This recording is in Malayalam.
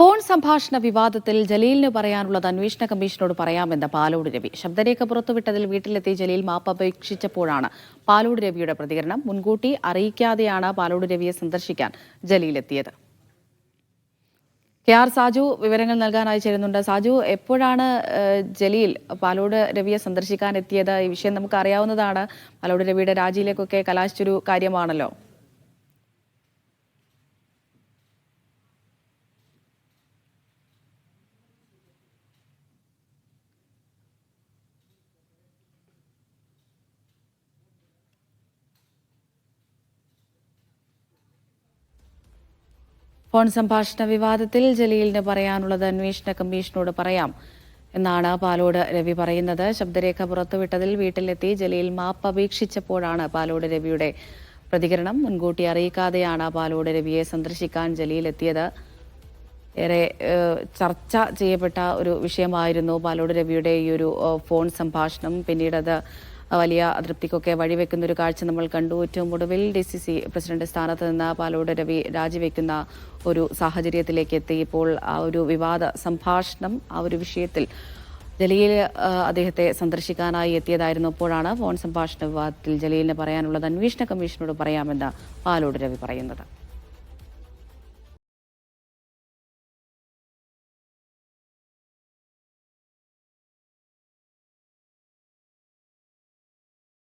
ഫോൺ സംഭാഷണ വിവാദത്തിൽ ജലീലിന് പറയാനുള്ളത് അന്വേഷണ കമ്മീഷനോട് പറയാമെന്ന് പാലോട് രവി. ശബ്ദരേഖ പുറത്തുവിട്ടതിൽ വീട്ടിലെത്തി ജലീൽ മാപ്പ് അപേക്ഷിച്ചപ്പോഴാണ് പാലോട് രവിയുടെ പ്രതികരണം. മുൻകൂട്ടി അറിയിക്കാതെയാണ് പാലോട് രവിയെ സന്ദർശിക്കാൻ ജലീൽ എത്തിയത് കെ ആർ സാജു വിവരങ്ങൾ നൽകാനായി ചേരുന്നുണ്ട്. സാജു എപ്പോഴാണ് ജലീൽ പാലോട് രവിയെ സന്ദർശിക്കാൻ എത്തിയത്? ഈ വിഷയം നമുക്ക് അറിയാവുന്നതാണ് പാലോട് രവിയുടെ രാജിയിലേക്കൊക്കെ കലാശിച്ചൊരു കാര്യമാണല്ലോ. ഫോൺ സംഭാഷണ വിവാദത്തിൽ ജലീലിന് പറയാനുള്ളത് അന്വേഷണ കമ്മീഷനോട് പറയാം എന്നാണ് പാലോട് രവി പറയുന്നത്. ശബ്ദരേഖ പുറത്തുവിട്ടതിൽ വീട്ടിലെത്തി ജലീൽ മാപ്പ് അപേക്ഷിച്ചപ്പോഴാണ് പാലോട് രവിയുടെ പ്രതികരണം മുൻകൂട്ടി അറിയിക്കാതെയാണ് പാലോട് രവിയെ സന്ദർശിക്കാൻ ജലീൽ എത്തിയത്. ഏറെ ചർച്ച ചെയ്യപ്പെട്ട ഒരു വിഷയമായിരുന്നു പാലോട് രവിയുടെ ഈ ഒരു ഫോൺ സംഭാഷണം. പിന്നീട് അത് വലിയ അതൃപ്തിക്കൊക്കെ വഴിവെക്കുന്ന ഒരു കാഴ്ച നമ്മൾ കണ്ടു. ഏറ്റവും ഒടുവിൽ ഡി സി സി പ്രസിഡന്റ് സ്ഥാനത്ത് നിന്ന് പാലോട് രവി രാജിവെക്കുന്ന ഒരു സാഹചര്യത്തിലേക്ക് എത്തി. ഇപ്പോൾ ആ ഒരു വിവാദ സംഭാഷണം ആ ഒരു വിഷയത്തിൽ ജലീൽ അദ്ദേഹത്തെ സന്ദർശിക്കാനായി എത്തിയതായിരുന്നു. അപ്പോഴാണ് ഫോൺ സംഭാഷണ വിവാദത്തിൽ ജലീലിന് പറയാനുള്ളത്. അന്വേഷണ കമ്മീഷനോട് പറയാമെന്ന് പാലോട് രവി പറയുന്നത്.